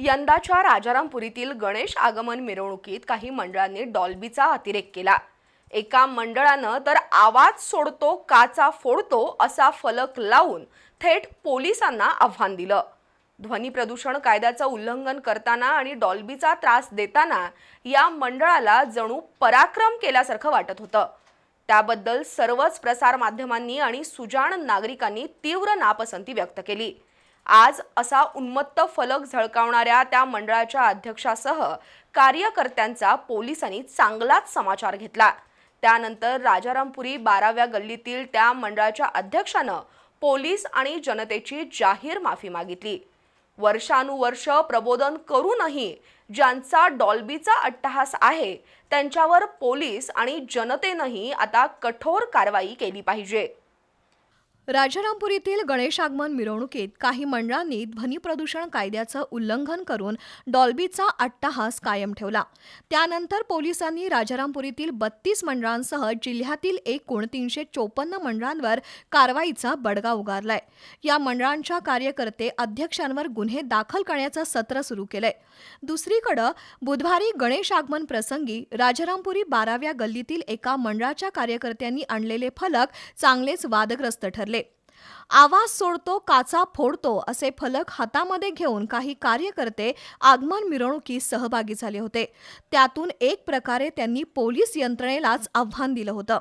यंदाच्या राजारामपुरीतील गणेश आगमन मिरवणुकीत काही मंडळांनी डॉल्बीचा अतिरेक केला. एका मंडळानं तर आवाज सोडतो काचा फोडतो असा फलक लावून थेट पोलिसांना आव्हान दिलं. ध्वनी प्रदूषण कायद्याचं उल्लंघन करताना आणि डॉल्बीचा त्रास देताना या मंडळाला जणू पराक्रम केल्यासारखं वाटत होतं. त्याबद्दल सर्वच प्रसारमाध्यमांनी आणि सुजाण नागरिकांनी तीव्र नापसंती व्यक्त केली. आज असा उन्मत्त फलक झळकावणाऱ्या त्या मंडळाच्या अध्यक्षासह कार्यकर्त्यांचा पोलिसांनी चांगलाच समाचार घेतला. त्यानंतर राजारामपुरी बाराव्या गल्लीतील त्या मंडळाच्या अध्यक्षानं पोलीस आणि जनतेची जाहीर माफी मागितली. वर्षानुवर्ष प्रबोधन करूनही ज्यांचा डॉल्बीचा अट्टहास आहे त्यांच्यावर पोलीस आणि जनतेनंही आता कठोर कारवाई केली पाहिजे. राजारामपुरीतील येथील गणेशागमन मिरवणुकीत काही मंडळांनी ध्वनीप्रदूषण कायद्याचं उल्लंघन करून डॉल्बीचा अट्टाहास कायम ठेवला. त्यानंतर पोलिसांनी राजारामपुरीतील बत्तीस मंडळांसह जिल्ह्यातील एकूण तीनशे चोपन्न मंडळांवर कारवाईचा बडगा उगारलाय. या मंडळांच्या कार्यकर्ते अध्यक्षांवर गुन्हे दाखल करण्याचं सत्र सुरू केलंय. दुसरीकडं बुधवारी गणेश आगमन प्रसंगी राजारामपुरी बाराव्या गल्लीतील एका मंडळाच्या कार्यकर्त्यांनी आणलेले फलक चांगलेच वादग्रस्त ठरले. आवाज सोडतो काचा फोडतो असे फलक हातामध्ये घेऊन काही कार्यकर्ते आगमन मिरवणुकीत सहभागी झाले होते. त्यातून एक प्रकारे त्यांनी पोलीस यंत्रणेलाच आव्हान दिलं होतं.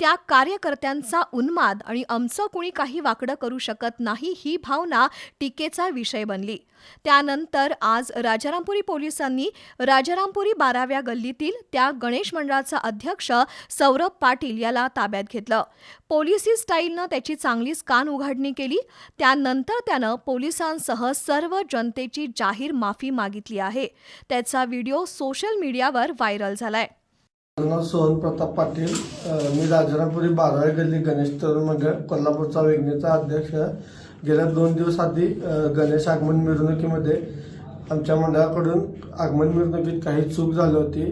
त्या कार्यकर्त्यांचा उन्माद आणि आमचं कुणी काही वाकडं करू शकत नाही ही भावना टीकेचा विषय बनली. त्यानंतर आज राजारामपुरी पोलिसांनी राजारामपुरी बाराव्या गल्लीतील त्या गणेश मंडळाचा अध्यक्ष सौरभ पाटील याला ताब्यात घेतलं. पोलिसी स्टाईलनं त्याची चांगलीच कान उघडणी केली. त्यानंतर त्यानं पोलिसांसह सर्व जनतेची जाहीर माफी मागितली आहे. त्याचा व्हिडिओ सोशल मीडियावर व्हायरल झालाय. नाव सोहन प्रताप पाटील मी राजारापुरी बारावी गल्ली गणेश तरुण मंडळ कोल्हापूरचा वेगणीचा अध्यक्ष. गेल्या दोन दिवस आधी गणेश आगमन मिरवणुकीमध्ये आमच्या मंडळाकडून आगमन मिरवणुकीत काही चूक झाली होती.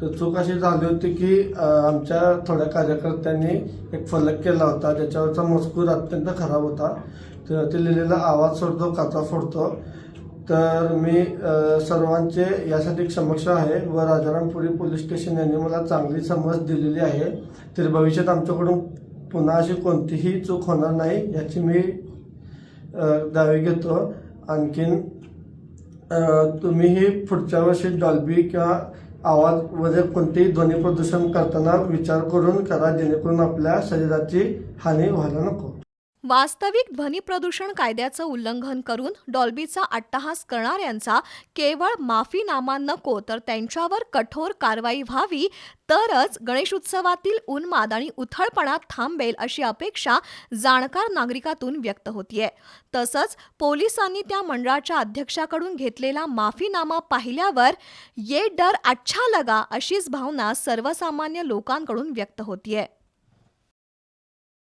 तर चूक अशी झाली होती की आमच्या थोड्या कार्यकर्त्यांनी एक फलक केला होता. ज्याच्यावरचा मजकूर अत्यंत खराब होता. तर ते लिहिलेला आवाज सोडतो काचा फोडतो. तर मी सर्वांचे यासाठी समक्ष आहे व राजारामपुरी पोलीस स्टेशन यांनी मला चांगली समज दिलेली आहे. तर भविष्यात आमच्याकडून पुन्हा अशी कोणतीही चूक होणार नाही याची मी दावे घेतो. आणखीन तुम्हीही पुढच्या वर्षी डॉल्बी किंवा आवाज वगैरे कोणतेही ध्वनी प्रदूषण करताना विचार करून करा जेणेकरून आपल्या शरीराची हानी व्हायला नको. वास्तविक ध्वनी प्रदूषण कायद्याचं उल्लंघन करून डॉल्बीचा अट्टहास करणाऱ्यांचा केवळ माफीनामा नको तर त्यांच्यावर कठोर कारवाई व्हावी तरच गणेशोत्सवातील उन्माद आणि उथळपणा थांबेल अशी अपेक्षा जाणकार नागरिकातून व्यक्त होतीये. तसंच पोलिसांनी त्या मंडळाच्या अध्यक्षाकडून घेतलेला माफीनामा पाहिल्यावर ये डर अच्छा लगा अशीच भावना सर्वसामान्य लोकांकडून व्यक्त होतीये.